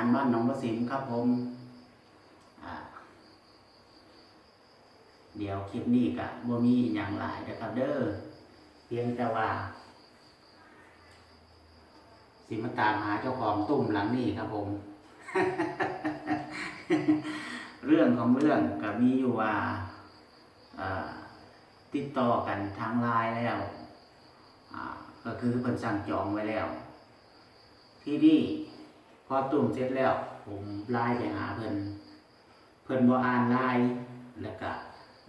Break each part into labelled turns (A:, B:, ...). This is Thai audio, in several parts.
A: บ้านบ้านหนองประสิมครับผม เดี๋ยวคลิปนี้กะบ่มีอย่างหลายนะครับเด้อเพียงแต่ว่า สิมาตามหาเจ้าของตุ้มหลังนี้ครับผม เรื่องของเรื่องก็มีอยู่ว่าติดต่อกันทางไลน์แล้วก็คือเพิ่นสั่งจองไว้แล้ว ที่นี่ พอตุ่มเสร็จแล้ว ผมไลน์ไปหาเพิ่นเพิ่นบ่อ่านไลน์แล้วก็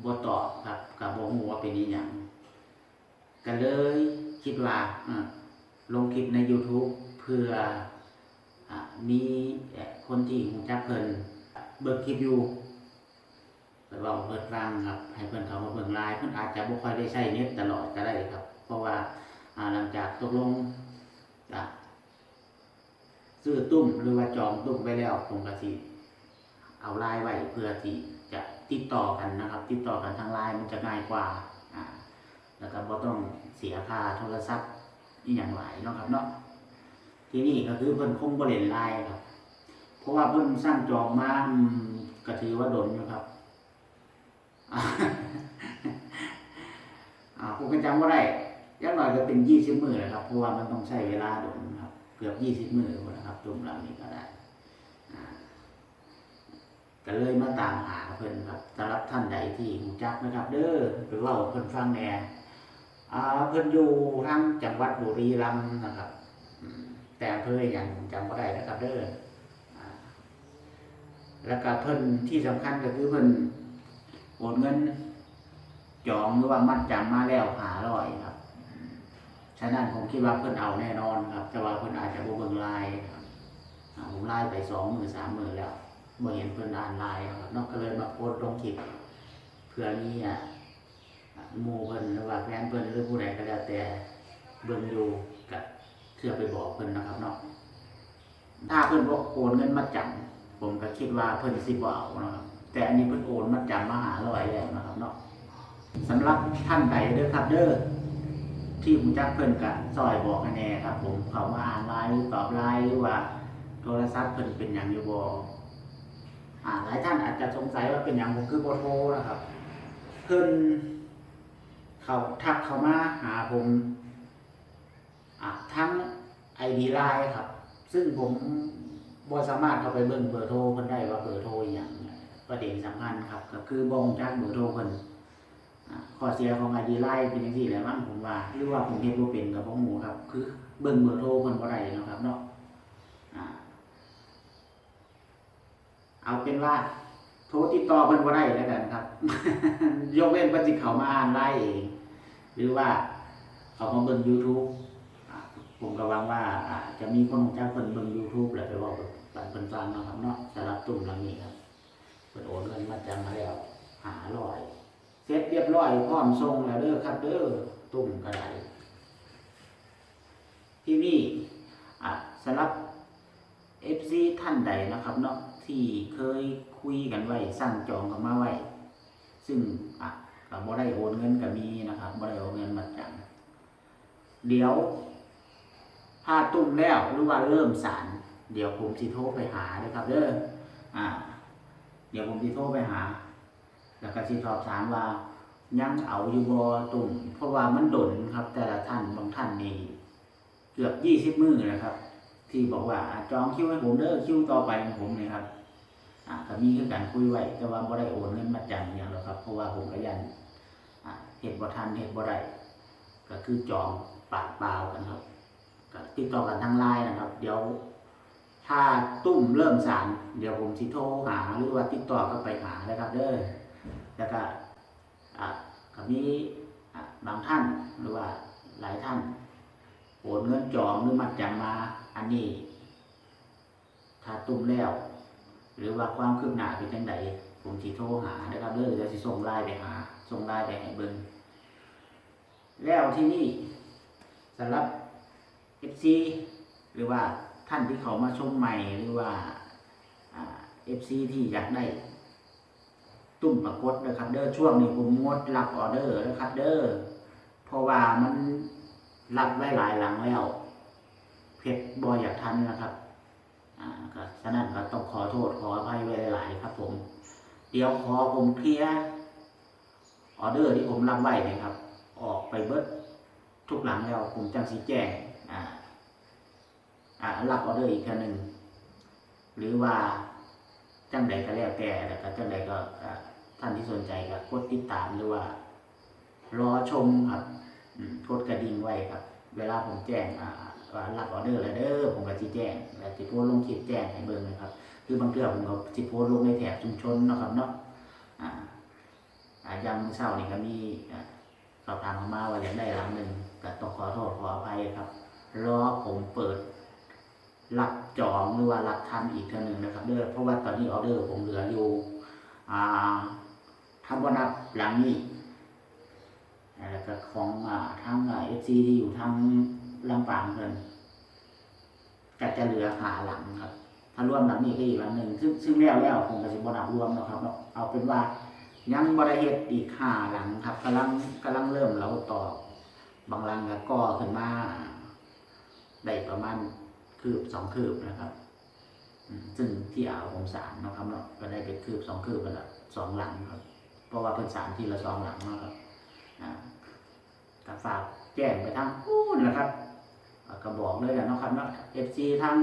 A: บ่ตอบครับก็บ่ฮู้ว่าเป็นอีหยังก็เลยคิดว่าอ่อลงคลิปใน YouTube เพื่ออะมีคนที่รู้จักเพิ่นเบิ่งคลิปอยู่ไปเว้าเพิ่นฟังครับ ให้เพิ่นเขามาเบิ่งไลน์เพิ่นอาจจะบ่ค่อยได้ใช้เน็ตตลอดก็ได้ครับ เพราะว่าอ่าหลังจากตกลงอะ ซื้อตุ้มหรือว่าจองตุ้มไปแล้วผมก็สิเอาไลน์ไว้เพื่อที่จะติดต่อกันนะครับ ติดต่อกันทางไลน์มันจะง่ายกว่าอ่า แล้วก็บ่ต้องเสียค่าโทรศัพท์นี่อย่างไรเนาะครับเนาะที่นี่ก็คือเพิ่นคงบ่เล่นไลน์ครับ เพราะว่าเพิ่นสร้างจองมาอืมก็ถือว่าโดนอยู่ครับอ่าอ่าผมก็จำว่าได้ยังน้อยก็เป็นยี่สิบมื้อแหละครับเพราะว่ามันต้องใช้เวลาโดนครับ กือบยี่สิบมือพุ่นนะครับจุ่มหล่านี้ก็ได้ก็เลยมาตามหาเพิ่นครับสำหรับท่านใดที่หูจักนะครับ เด้อไปเว่าเพิ่นฟังแน่เพิ่นอยู่ทางจังหวัดบุรีรัมย์นะครับแต่อำเภออย่างจำบ่ได้นะครับเด้ออ่าแล้วก็เพิ่นที่สำคัญก็คือเพิ่นโอนเงินจองหรือว่ามัดจำมาแล้วหาร้อยครับ ฉะนั้นผมคิดว่าเพิ่นเอาแน่นอนครับ แต่ว่าเพิ่นอาจจะบ่เบิ่งไลน์ครับผมไลน์ไปสองหมือสามหมือแล้วบ่อเห็นเพิ่นอ่านไลน์ครับนอกก็เลยมาโพสต์ลงคลิปเพื่อมีอะมูเพิ่นหรือว่าแฟนเพิ่นหรือผู้ใดก็แล้วแต่เบิ่งอยู่ก็เพื่อไปบอกเพิ่นนะครับเนาะถ้าเพิ่นบ่โอนเงินมาจำผมก็คิดว่าเพิ่นสิบ่เอานะครับแต่อันนี้เพิ่นโอนมาจำมาหาร้อยแล้วนะครับเนาะสำหรับท่านใดเด้อครับเด้อ ที่ผมจักเพิ่นกะซอยบอกให้แน่ครับ ผมเขามาอ่านไลน์ตอบไลน์หรือว่า โทรศัพท์เพิ่นเป็นอย่างอยู่บ่อ่าหลายท่านอาจจะสงสัยว่าเป็นอย่างผมคือบ่โทรนะครับ เพิ่นเขาทักเขามาหาผมอ่าทั้ง ID ไลน์ครับ ซึ่งผมบ่สามารถเข้าไปเบิ่งเบอร์โทรเพิ่นได้ว่าเบอร์โทรอหย่างประเด็นสำคัญครับ ก็คือบ่รู้จักเบอร์โทรเพิ่นอ่า ข้อเสียของไอดีไลน์เป็นอย่างที่แหละมั้งผมว่าหรือว่าผมเฮ็ดบ่เป็นกับพวกหมูครับ คือเบิ่งเบอร์โทรเพิ่นบ่ได้นะครับเนาะเอาเป็นว่า โทรติดต่อเพิ่นบ่ได้แล้วกันครับ ยกเว้นเพิ่นสิเขามาอ่านไลน์เองหรือว่าเขามาเบิ่ง YouTube ผมก็หวังว่าจะมีคนรู้จักเพิ่นเบิ่ง YouTube แล้วไปเว้ากับเพิ่นฟังนะครับเนาะสำหรับตุ่มหลังนี้ครับเพิ่นโอนเงินมาจำมาแล้ว500 เสร็จเรียบร้อยพร้อมส่งแล้วเด้อครับเด้อตุ่มกระไดที่นี่อะสำหรับ FC ท่านใดนะครับเนาะที่เคยคุยกันไว้สั่งจองกันมาไว้ ซึ่งอะก็บ่ได้โอนเงินก็มีนะครับบ่ได้โอนเงินมาจังเดี๋ยวถ้าตุ่มแล้วหรือว่าเริ่มสารเดี๋ยวผมสิโทรไปหาเด้อครับเด้ออ่า เดี๋ยวผมสิโทรไปหา แล้วก็สิสอบถามว่ายังเอาอยู่บ่ตุ่มเพราะว่ามันดนครับ แต่ละท่านบางท่านนี่เกือบยี่สิบมือนะครับ ที่บอกว่าจองคิวให้ผมเด้อคิวต่อไปของผมนี่ครับอ่าก็มีคือการคุยไว้แต่ว่าบ่ได้โอนเงินมาจำอย่างหรอกครับ เพราะว่าผมก็ยันอ่าเฮ็ดบ่ทันเฮ็ดบ่ได้ก็คือจองปากเปล่ากันครับก็ติดต่อกันทางไลน์นะครับ เดี๋ยว ถ้าตุ้มเริ่มสารเดี๋ยวผมสิโทรหาหรือว่าติดต่อก็ไปหานะครับเด้อ แล้วก็ก็มีบางท่านหรือว่าหลายท่านโอนเงินจองหรือมัดจำมาอันนี้ ถ้าตุ้มแล้ว หรือว่าความคืบหน้าเป็นจังไดผมสิโทรหานะครับเด้อเดี๋ยวสิส่งไลน์ไปหาส่งไลน์ไปให้เบิ่งแล้วที่นี่สำหรับ FC หรือว่าท่านที่เขามาชมใหม่หรือว่าเอ่า FC ที่อยากได้ ตุ่มปรากฏนะครับ เด้อช่วงนี้ผมงดรับออเดอร์นะครับ เด้อเพราะว่ามันรับไว้หลายหลังแล้วเพชรบอยอยากทันนะครับอ่าก็ฉะนั้นก็ต้องขอโทษขออภัยไว้หลายๆครับ ผม เดี๋ยวขอผมเคลียร์ออเดอร์ที่ผมรับไว้เนี่ยครับ ออกไปเบิดทุกหลังแล้วผมจังสีแจ้งอ่าอ่ารับออเดอร์อีกครั้งหนึ่งหรือว่าจังใดก็แล้วแต่แล้วก็จังใดก็ ท่านที่สนใจก็กดติดตามหรือว่า รอชมครับกดกระดิ่งไว้ครับ เวลาผมแจ้งว่ารับออเดอร์แล้วเด้อผมก็สิแจ้งแล้วสิโพสลงคลิปแจ้งให้เบิ่งนะครับ คือบางเทื่อผมก็สิโพสลงในแถบชุมชนนะครับเนาะยังเช้านี่ก็มีสอบถามเข้ามาว่าอยากได้หลังหนึ่งก็ต้องขอโทษขออภัยครับ รอผมเปิดรับจองหรือว่ารับทำอีกเท่านึงนะครับเด้อเพราะว่าตอนนี้ออเดอร์ผมเหลืออยู่อ่า ทำว่านับหลังนี้แล้วก็ของอ่าทางเอฟซีที่อยู่ทางลำปางเพิ่นก็จะเหลือหาหลังครับ ถ้ารวมหลังนี้ก็อีกหลังหนึ่งซึ่งซึ่งแล้วแล้วผมก็สิบ่นับรวมนะครับ เอาเป็นว่ายังบ่ได้เฮ็ดอีกห้าหลังครับกำลังกำลังเริ่มเราต่อบางหลังก็ก่อขึ้นมาได้ประมาณคืบสองคืบนะครับซึ่งที่อ่าวผมสารนะครับเนาะก็ได้เป็นคืบสองคืบไปละสองหลังครับ เพราะว่าเพิ่นสารทีละสองหลังเนาะครับอ่าก็ฝากแจ้งไปทางพูนนะครับก็บอกเลยนะนะครับเนาะเอฟซีทาง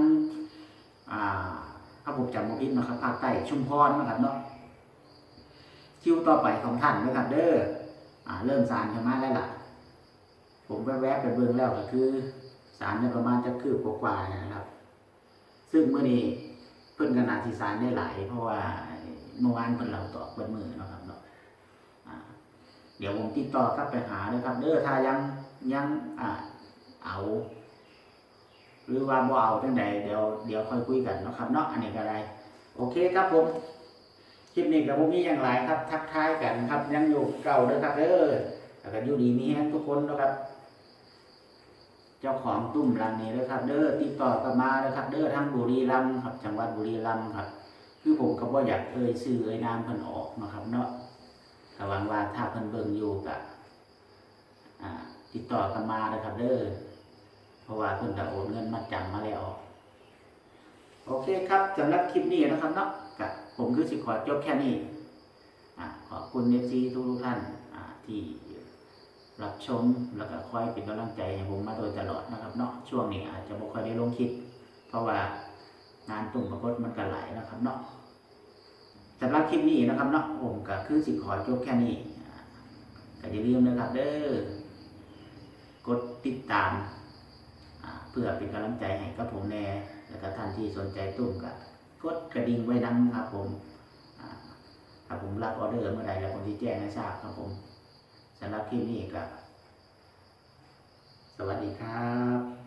A: อ่าถ้าผมจำไม่ผิดนะครับภาคใต้ชุมพรนะครับเนาะคิวต่อไปของท่านนะครับเด้ออ่า เริ่มสารขึ้นมาแล้วล่ะ ผมแวบๆไปเบิ่งแล้วก็คือสารเนี่ยประมาณจะคืบกว่าๆนะครับ ซึ่งเมื่อนี้เพิ่นก็นาทีสารได้หลาย เพราะว่าเมื่อวานเพิ่นเราตอเปิดมือนะครับเนาะ เดี๋ยวผมติดต่อกลับไปหาเลยครับ เด้อถ้ายังยังอ่าเอา หรือว่าบ่เอาจังใดเดี๋ยวเดี๋ยวค่อยคุยกันนะครับเนาะอันนี้ก็ได้โอเคครับผมคลิปนี้กับผมมีอย่างไรครับ ทักทายกันครับ ยังอยู่เก่าเด้อครับเด้อแล้วก็อยู่ดีมีแฮงทุกคนนะครับ เจ้าของตุ้มรังนี้นะครับ เด้อติดต่อกันมาเลยครับ เด้อทั้งบุรีรัมย์ครับ จังหวัดบุรีรัมย์ครับ คือผมก็บ่อยากเอ่ยชื่อเอ่ยนามเพิ่นออกนะครับ เนาะ ก็หวังว่าถ้าเพิ่นเบิ่งอยู่ก็อ่าติดต่อกันมาเลยครับเด้อเพราะว่าเพิ่นก็โอนเงินมาจำมาแล้ว โอเคครับสำหรับคลิปนี้นะครับเนาะกับผมคือสิขอจบแค่นี้ขอบคุณ FC ทุกทุกท่านที่รับชมแล้วก็คอยเป็นกำลังใจให้ผมมาโดยตลอดนะครับเนาะช่วงนี้อาจจะบ่ค่อยได้ลงคลิปเพราะว่างานตุ่มประกฏมันก็หลายนะครับเนาะ สำหรับคลิปนี้นะครับเนาะผมก็คือสิขอจบแค่นี้อ่าก็อย่าลืมนะครับเด้อกดติดตาม เพื่อเป็นกำลังใจให้กับผมแน่แล้วก็ท่านที่สนใจตุ่มก็กดกระดิ่งไว้ดังครับผมถ้าผมรับออเดอร์เมื่อใดแล้วผมจะแจ้งให้ทราบครับผมสำหรับคลิปนี้ก็สวัสดีครับ